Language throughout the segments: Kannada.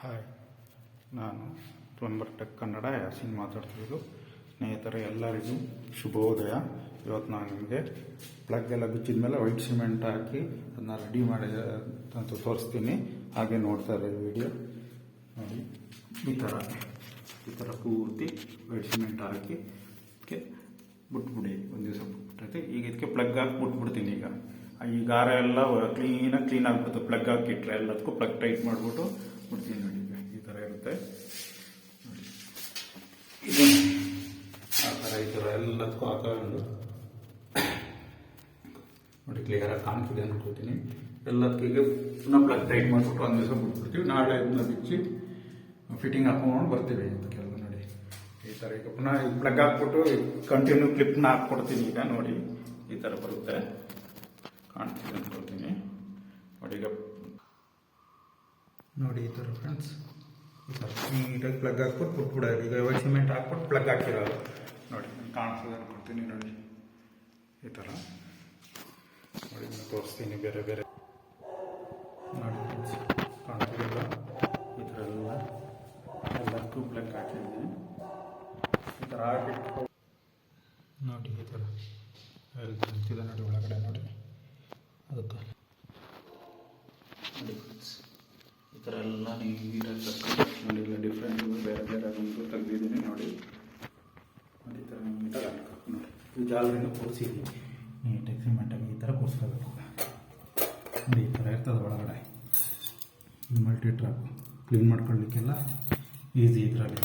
ಹಾಯ್. ನಾನು ಪ್ಲಂಬರ್ ಟೆಕ್ ಕನ್ನಡ ಯಾಸಿನ್ ಮಾತಾಡ್ತಿರೋದು. ಸ್ನೇಹಿತರೆ, ಎಲ್ಲರಿಗೂ ಶುಭೋದಯ. ಇವತ್ತು ನಾನು ನಿಮಗೆ ಪ್ಲಗ್ ಎಲ್ಲ ಬಿಚ್ಚಿದ ಮೇಲೆ ವೈಟ್ ಸಿಮೆಂಟ್ ಹಾಕಿ ಅದನ್ನ ರೆಡಿ ಮಾಡಿ ಅಂತ ತೋರಿಸ್ತೀನಿ. ಹಾಗೆ ನೋಡ್ತಾ ವಿಡಿಯೋ ನೋಡಿ, ಈ ಥರ ಈ ಥರ ಪೂರ್ತಿ ವೈಟ್ ಸಿಮೆಂಟ್ ಹಾಕಿ ಅದಕ್ಕೆ ಬಿಟ್ಬಿಡಿ. ಒಂದು ದಿವಸ ಬಿಟ್ಬಿಟ್ಟೈತೆ. ಈಗ ಇದಕ್ಕೆ ಪ್ಲಗ್ ಹಾಕಿ ಬಿಟ್ಬಿಡ್ತೀನಿ ಈಗ. ಈ ಗಾರ ಎಲ್ಲ ಕ್ಲೀನಾಗಿ ಕ್ಲೀನ್ ಆಗ್ಬಿಡ್ತು ಪ್ಲಗ್ ಹಾಕಿಟ್ರೆ ಎಲ್ಲದಕ್ಕೂ ಪ್ಲಗ್ ಟೈಟ್ ಮಾಡಿಬಿಟ್ಟು ಬಿಡ್ತೀನಿ ನೋಡಿ ಈಗ ಈ ಥರ ಇರುತ್ತೆ ನೋಡಿ ಇದು ಆ ಥರ ಈ ಎಲ್ಲದಕ್ಕೂ ಹಾಕೊಂಡು ನೋಡಿ ಕ್ಲಿಯರಾಗಿ ಕಾಣ್ತಿದೆ ಅನ್ಕೋತೀನಿ ಎಲ್ಲದಕ್ಕೆ ಪುನಃ ಪ್ಲಗ್ ಟೈಟ್ ಮಾಡಿಬಿಟ್ಟು ಒಂದು ದಿವಸ ಬಿಟ್ಬಿಡ್ತೀವಿ. ನಾಳೆ ಇದನ್ನ ಬಿಚ್ಚಿ ಫಿಟ್ಟಿಂಗ್ ಹಾಕೊಂಡು ಬರ್ತೀವಿ ಇದಕ್ಕೆಲ್ಲ ನೋಡಿ. ಈ ಥರ ಈಗ ಪುನಃ ಪ್ಲಗ್ ಹಾಕ್ಬಿಟ್ಟು ಕಂಟಿನ್ಯೂ ಕ್ಲಿಪ್ನ ಹಾಕ್ಕೊಡ್ತೀನಿ ಈಗ ನೋಡಿ. ಈ ಥರ ಬರುತ್ತೆ. ಕಾಣ್ತಿದೆ ಅನ್ಕೊಳ್ತೀನಿ. ನೋಡಿ ಈಗ ನೋಡಿ ಈ ಥರ ಫ್ರೆಂಡ್ಸ್ ಈ ಥರ ನೀಟಾಗಿ ಪ್ಲಗ್ ಹಾಕ್ಬಿಟ್ಟು ಬಿಟ್ಬಿಡೋದು ಈಗ ಸಿಮೆಂಟ್ ಹಾಕ್ಬಿಟ್ಟು ಪ್ಲಗ್ ಹಾಕಿರೋದು ನೋಡಿ. ಕಾಣಿಸ್ತದೆ ಕೊಡ್ತೀನಿ ನೋಡಿ. ಈ ಥರ. ನೋಡಿ ತೋರಿಸ್ತೀನಿ ಬೇರೆ ಬೇರೆ. ನೋಡಿ ಕಾಣ್ತಿರಲ್ಲ ಈ ಥರ ಎಲ್ಲ. ಎಲ್ಲದಕ್ಕೂ ಪ್ಲಗ್ ಹಾಕಿದ್ದೀನಿ. ಈ ಥರ ಹಾಕಿಟ್ಟು ನೋಡಿ ಈ ಥರ. ಎಲ್ಲಿ ನೋಡಿ ಒಳಗಡೆ ನೋಡಿ ಅದಕ್ಕೆ ನೋಡಿ ಫ್ರೆಂಡ್ಸ್ ಈ ಥರ ಎಲ್ಲ ನೀಟಾಗಿ ತಕ್ಕ ನೋಡಿ ಇಲ್ಲ ಡಿಫ್ರೆಂಟ್ ಬೇರೆ ಬೇರೆ ಒಂದು ತೆಗ್ದಿದ್ದೀನಿ ನೋಡಿ ನೋಡಿ ಈ ಥರ ನೀಟಾಗಿ ಹಾಕಬೇಕು ನೋಡಿ ಕೂರಿಸಿದ್ವಿ ನೀಟಾಗಿ ಸಿಮೆಂಟಾಗಿ ಈ ಥರ ಕೂರಿಸ್ಕೋಬೇಕು ನೋಡಿ, ಈ ಥರ ಇರ್ತದೆ ಒಳಗಡೆ. ಮಲ್ಟಿ ಟ್ರಾಪ್ ಕ್ಲೀನ್ ಮಾಡ್ಕೊಳ್ಳಿಕ್ಕೆಲ್ಲ ಈಸಿ ಇದರಲ್ಲಿ.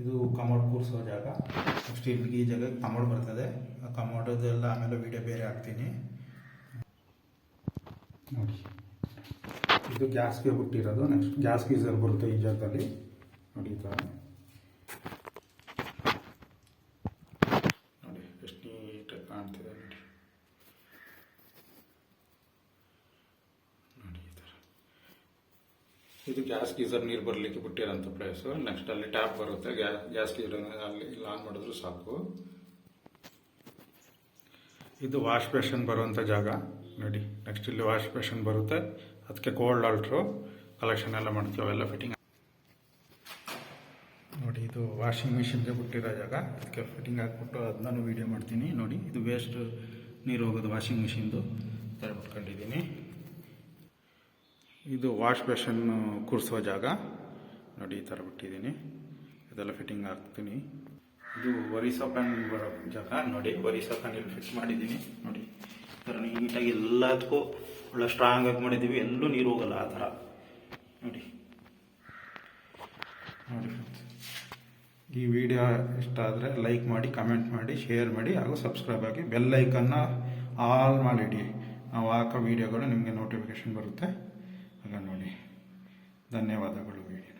ಇದು. ಕಮೋಡ್ ಕೂರಿಸೋ ಜಾಗ. ನೆಕ್ಸ್ಟ್ ಇಲ್ಲಿ ಈ ಜಾಗ ಕಮೋಡ್ ಬರ್ತದೆ. ಆ ಕಮೋಡದೆಲ್ಲ ಆಮೇಲೆ ವಿಡಿಯೋ ಬೇರೆ ಹಾಕ್ತೀನಿ. ನೋಡಿ ಇದು ಗ್ಯಾಸ್ಗೆ ಹುಟ್ಟಿರೋದು. ನೆಕ್ಸ್ಟ್ ಗ್ಯಾಸ್ ಗೀಸರ್ ಬರುತ್ತೆ ಈ ಜಾಗದಲ್ಲಿ. ನೋಡಿ ಈ ಥರ. ನೋಡಿ, ಎಷ್ಟು ನೀಟಾಗಿ ಕಾಣ್ತಿದೆ ನೋಡಿ. ನೋಡಿ ಈ ಥರ. ಇದು ಗ್ಯಾಸ್ ಗೀಸರ್ ನೀರು ಬರಲಿಕ್ಕೆ ಬಿಟ್ಟಿರೋಂಥ ಪ್ಲೇಸು ನೆಕ್ಸ್ಟ್ ಅಲ್ಲಿ ಟ್ಯಾಪ್ ಬರುತ್ತೆ. ಗ್ಯಾಸ್ ಗ್ಯಾಸ್ ಗೀಸರ್ ಅಲ್ಲಿ ಇಲ್ಲಿ ಆನ್ ಮಾಡಿದ್ರು ಸಾಕು. ಇದು ವಾಶ್ ಬೇಷನ್ ಬರುವಂಥ ಜಾಗ. ನೋಡಿ ನೆಕ್ಸ್ಟ್ ಇಲ್ಲಿ ವಾಶ್ ಬೇಷನ್ ಬರುತ್ತೆ. ಅದಕ್ಕೆ ಕೋಲ್ಡ್ ಆಲ್ಟ್ರು ಕಲೆಕ್ಷನ್ ಎಲ್ಲ ಮಾಡ್ತೀವಿ, ಅವೆಲ್ಲ ಫಿಟ್ಟಿಂಗ್ ನೋಡಿ, ಇದು ವಾಷಿಂಗ್ ಮಿಷಿನ್ಗೆ ಬಿಟ್ಟಿರೋ ಜಾಗ. ಅದಕ್ಕೆ ಫಿಟ್ಟಿಂಗ್ ಹಾಕ್ಬಿಟ್ಟು ಅದನ್ನೂ ವೀಡಿಯೋ ಮಾಡ್ತೀನಿ. ನೋಡಿ, ಇದು ವೇಸ್ಟ್ ನೀರು ಹೋಗೋದು ವಾಷಿಂಗ್ ಮಿಷಿನ್ದು ಥರ ಬಿಟ್ಕೊಂಡಿದ್ದೀನಿ ಇದು ವಾಶ್ ಬೇಷನ್ನು ಕೂರಿಸುವ ಜಾಗ. ನೋಡಿ, ಈ ಥರ ಬಿಟ್ಟಿದ್ದೀನಿ. ಇದೆಲ್ಲ ಫಿಟ್ಟಿಂಗ್ ಹಾಕ್ತೀನಿ. ಇದು ಒರಿ ಪ್ಯಾನ್ ಬರೋ ಜಾಗ. ನೋಡಿ ಒರಿ ಪ್ಯಾನ್ ಇಲ್ಲಿ ಫಿಟ್ ಮಾಡಿದ್ದೀನಿ. ನೋಡಿ. ಥರ ನೀಟಾಗಿ ಎಲ್ಲದಕ್ಕೂ ಒಳ್ಳೆ ಸ್ಟ್ರಾಂಗ್ ಆಗಿ ಮಾಡಿದ್ದೀವಿ. ಎಲ್ಲೂ ನೀರು ಹೋಗಲ್ಲ ಆ ಥರ. ನೋಡಿ. ನೋಡಿ ಈ ವಿಡಿಯೋ ಇಷ್ಟ ಆದರೆ ಲೈಕ್ ಮಾಡಿ ಕಮೆಂಟ್ ಮಾಡಿ ಶೇರ್ ಮಾಡಿ, ಹಾಗೂ ಸಬ್ಸ್ಕ್ರೈಬ್ ಆಗಿ ಬೆಲ್ ಲೈಕನ್ನು ಆಲ್ ಮಾಡಿಡಿ. ನಾವು ಹಾಕೋ ವಿಡಿಯೋಗಳು ನಿಮಗೆ ನೋಟಿಫಿಕೇಶನ್ ಬರುತ್ತೆ. ಆಗ ನೋಡಿ. ಧನ್ಯವಾದಗಳು ವಿಡಿಯೋ